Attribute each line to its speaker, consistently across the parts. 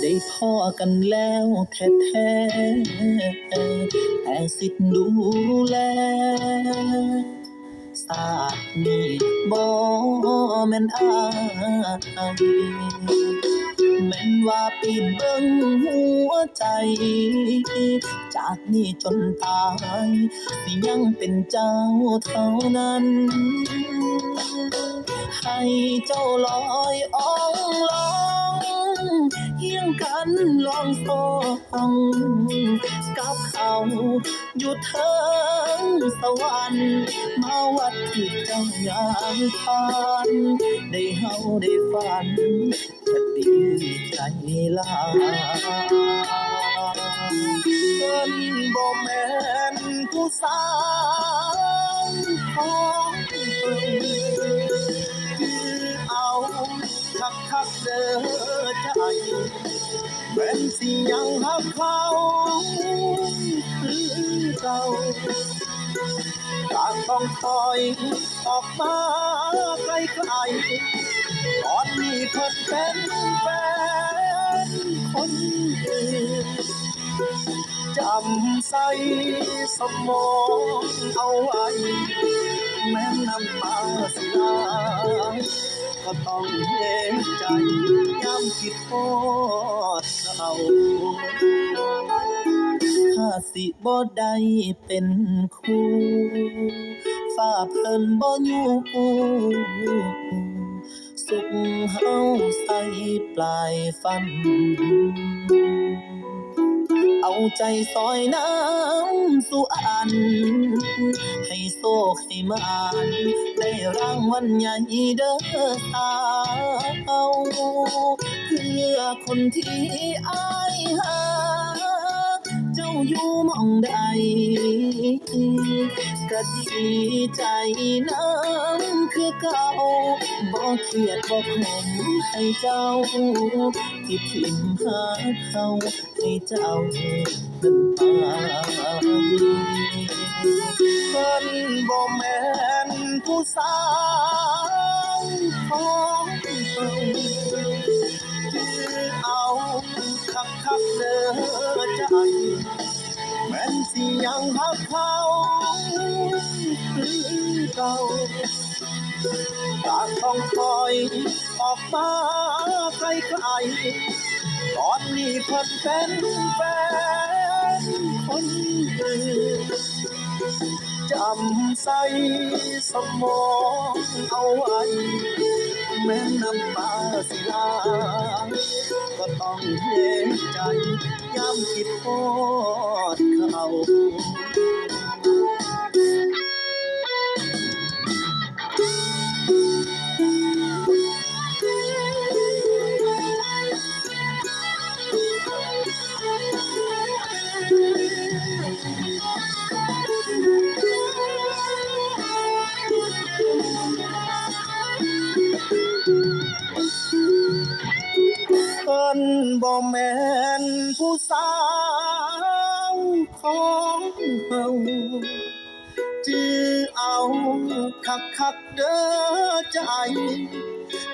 Speaker 1: ได้พ่อกันแล้วแท้ๆแต่สิทธิ์ดูแลศาสตร์นี้บ่แม่นอายแม่นว่าปีนเบิ่งหัวใจ จากนี้จนตายสิยังเป็นเจ้าเท่านั้น ให้เจ้าลอยอ่อง ฮียงกันลองสองกับเขาอยู่เทิงสวรรค์มาวัดที่เจ้ายามทานได้เฮาได้ฝันจะดีใจลายเพิ่นบ่แม่นผู้สาว คักคักเด้อใจแม่นสิยังหักเขาคือเก่าจากต้องถอยออกมาไกลไกลตอนนี้เพิ่นเป็นแฟนคนอื่นจำใส่สมองเอาไว้ แม้น้ำตาสิไหล ก็ต้องเห็นใจย้ำคิดโทษเขาข้าสิบ่ได้เป็นคู่ฝ้าเพิ่นบ่อยู่สุขเฮาใส่ปลายฟัน เอาใจซอยน้ำสู่อัน ให้โซกให้มานได้รางวัลใหญ่เด้อสาวเพื่อคนที่อายหาเจ้าอยู่มองใดก็ดีใจน้ำ คือเก่าบ่เครียดบ่ขมให้เจ้า ที่ทิมหาเขาให้เจ้าเป็นตายเพิ่นบ่แม่นผู้สาวของเฮาคือเอาคักคักเด้อใจแม่นสิยังหักเขาคือเก่า จากต้องคอยออกมาไกลไกลตอนนี้เพิ่นเป็นแฟนคนอื่นจำใส่สมองเอาไว้แม้น้ำตาสิไหลก็ต้องเห็นใจย้ำคิดโทษเขา พิ่นบ่แม่นผู้สาวของเฮาจือเอาคักคักเด้อใจ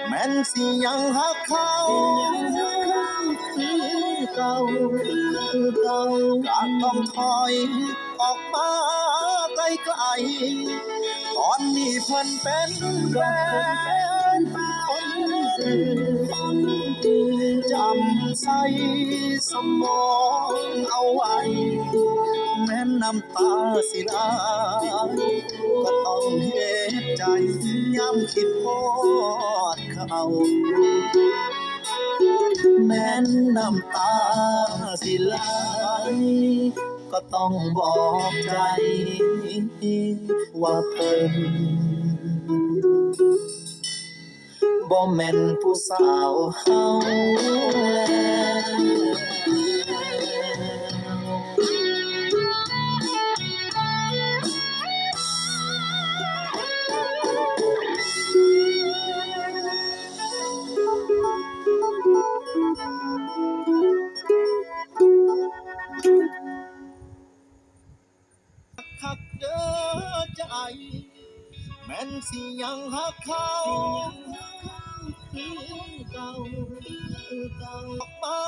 Speaker 1: แม่นสิยังหักเขาคือเก่าคือเก่าการต้องถอยออกมาไกลไกลตอนนี้เพิ่นเป็นแฟนคนอื่น ใส่สมองเอาไว้ แม้น้ำตาสิไหลก็ต้องเห็นใจย้ำคิดโทษเขาแม้น้ำตาสิไหลก็ต้องบอกใจว่าเพิ่น บ่แม่นผู้สาวเฮาแล้วคักเด้อใจ แม่นสิยังหักเขา คือ
Speaker 2: ออกมา